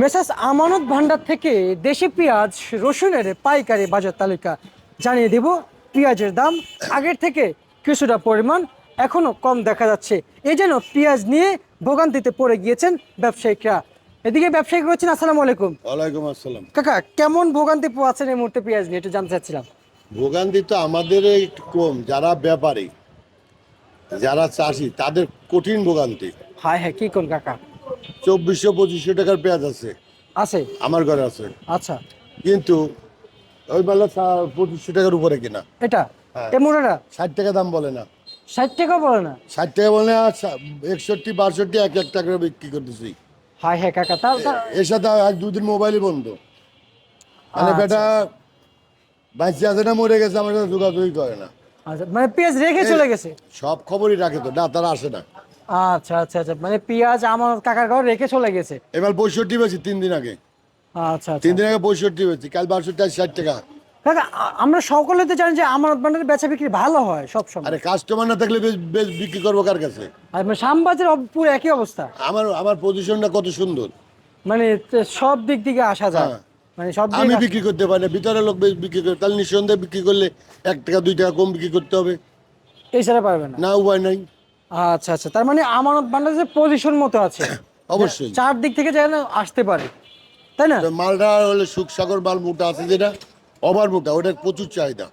Messrs আমানত ভান্ডার থেকে দেশি পেঁয়াজ রসুনের পাইকারি বাজার তালিকা। জানিয়ে দেব পেঁয়াজের দাম আগের থেকে কিছুটা পরিমাণ এখনও কম দেখা যাচ্ছে। এই যেন পেঁয়াজ নিয়ে ভোগান্তিতে পড়ে গিয়েছেন ব্যবসায়িকরা। এদিকে ব্যবসায়ী রয়েছেন আসসালামু আলাইকুম। ওয়ালাইকুম আসসালাম। কাকা কেমন ভোগান্তি পোয়াচ্ছেন এই মুহূর্তে পেঁয়াজ নিয়ে? একটু জানতে চাচ্ছিলাম। ভোগান্তি তো আমাদের একটু কম যারা ব্যাপারী যারা চাষি তাদের কঠিন ভোগান্তি। হায় হ্যাঁ কি কোন কাকা? চব্বিশশো পঁচিশশো টাকার পেঁয়াজ আছে। আছে? আমার ঘরে আছে। আচ্ছা। কিন্তু ওই বেলা পঁচিশশো টাকার উপরে কিনা। এটা? হ্যাঁ। মোটাটা ষাট টাকা দাম বলে না। ষাট টাকা বলে না? ষাট টাকা বলে না একষট্টি বাষট্টি এক এক টাকা বিক্রি করতেছি। হায় হ্যাঁ কাকা তার- এর সাথে আজ দুদিন মোবাইলই বন্ধ। মানে আচ্ছা। বেটা বাঁচি আছে না মরে গেছে আমার সাথে যোগাযোগই করে না। আচ্ছা মানে পেঁয়াজ রেখে চলে গেছে? সব খবরই রাখে তো না তারা আসে না। আচ্ছা আচ্ছা আচ্ছা। মানে পেঁয়াজ আমার কাকার ঘর রেখে চলে গেছে? এবার পঁয়ষট্টি বেশি তিন দিন আগে। আচ্ছা আচ্ছা। তিন দিন আগে পঁয়ষট্টি বেশি কাল বাষট্টি ষাট টাকা। কাকা আমরা সকলে তো জানি যে আমার বান্ডারের বেচা বিক্রি ভালো হয় সব সময় আরে কাস্টমার না থাকলে বেশ বেশ বিক্রি করব কার কাছে? আর মানে শ্যামবাজার পুরো একই অবস্থা। আমার আমার পজিশনটা কত সুন্দর। মানে সব দিক থেকে আসা যায়। হ্যাঁ। মানে সব আমি বিক্রি করতে পারি না ভিতরে লোক বেশ বিক্রি করে তাহলে নিঃসন্দেহে বিক্রি করলে এক টাকা দুই টাকা কম বিক্রি করতে হবে। এছাড়া পারবে না। না উপায় নাই। আচ্ছা আচ্ছা। তার মানে আমানত বান্ডারের পজিশন মতো আছে। অবশ্যই। চার দিক থেকে যেন আসতে পারে। তাই না? মালটা হলে সুখসাগর মাল মোটা আছে যেটা ওভার মোটা ওটার প্রচুর চাহিদা।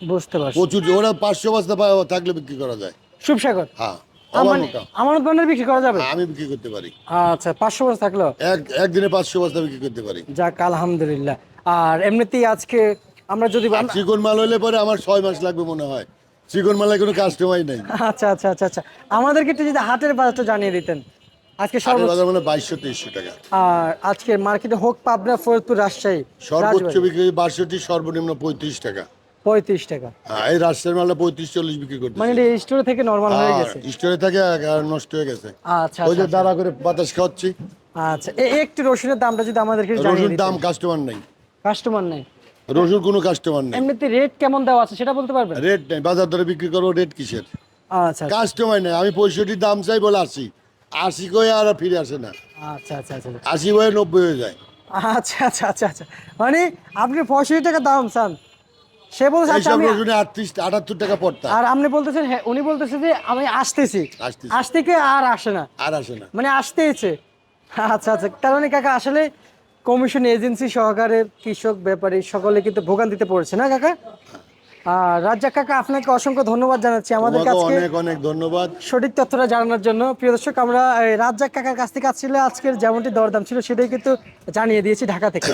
বুঝতে পারছি। প্রচুর ওরা পাঁচশো বস্তা থাকলে বিক্রি করা যায়। শুভসাগর হ্যাঁ মানে আমানত বান্ডার বিক্রি করা যাবে? হ্যাঁ, আমি বিক্রি করতে পারি। আচ্ছা পাঁচশো বছর থাকল? এক একদিনে পাঁচশো বস্তা বিক্রি করতে পারি। যাক আলহামদুলিল্লাহ। আর এমনিতেই আজকে আমরা যদি চিকন মাল হলে পরে আমার ছয় মাস লাগবে মনে হয়। চিকন মালে কোনো কাস্টমারই নাই। আচ্ছা আচ্ছা আচ্ছা আচ্ছা। আমাদেরকে একটু যদি হাটের বাজারটা জানিয়ে দিতেন। আজকে সর্বোচ্চ বাজার মানে বাইশশো তেইশশো টাকা। আর আজকে মার্কেটে হোক পাবনা ফরিদপুর রাজশাহী সর্বোচ্চ বিক্রি বাষট্টি সর্বনিম্ন পঁয়ত্রিশ টাকা। পঁয়ত্রিশ টাকা। হ্যাঁ এই রাজশাহীর মালটা পঁয়ত্রিশ চল্লিশ বিক্রি করতে মানে স্টোরে থেকে নর্মাল হয়ে গেছে? স্টোরে থেকে আর নষ্ট হয়ে গেছে। আচ্ছা ওই যে আচ্ছা দাঁড়া করে বাতাস খাওয়াচ্ছি। আচ্ছা একটু রসুনের দামটা যদি আমাদেরকে জানিয়ে রসুন দিতেন। দাম কাস্টমার নেই। কাস্টমার নেই। রসুন কোনো কাস্টমার নেই। এমনিতে রেট কেমন দেওয়া আছে সেটা বলতে পারবেন? রেট নেই বাজার দরে বিক্রি করব রেট কিসের? আচ্ছা কাস্টমার নেই আমি পঁয়ষট্টির দাম চাই বলে আসি আশি কয়ে আর ফিরে আসে না। আচ্ছা আচ্ছা আচ্ছা আচ্ছা। আশি হয়ে নব্বই হয়ে যায়। আচ্ছা আচ্ছা আচ্ছা আচ্ছা। মানে আপনি পঁয়ষট্টি টাকা দাম চান। সে বলছে আচ্ছা আমি রসুনে আটত্রিশ আটাত্তর টাকা পড়তা। আর আপনি বলতেছেন হ্যাঁ উনি বলতেছে যে আমি আসতেছি। আসতেছি। আজ থেকে আর আসে না? আর আসে না। মানে আসতেইছে। আচ্ছা আচ্ছা। তার মানে কাকা আসলে কমিশন এজেন্সি সহকারে কৃষক ব্যাপারী সকলে কিন্তু ভোগান্তিতে পড়েছে না কাকা? আর রাজ্জাক কাকা আপনাকে অসংখ্য ধন্যবাদ জানাচ্ছি আমাদের কাছে অনেক অনেক ধন্যবাদ। সঠিক তথ্যটা জানানোর জন্য। প্রিয় দর্শক আমরা রাজ্জাক কাকার কাছ থেকে আসছিল আজকের যেমনটি দরদাম ছিল সেটাই কিন্তু জানিয়ে দিয়েছি ঢাকা থেকে।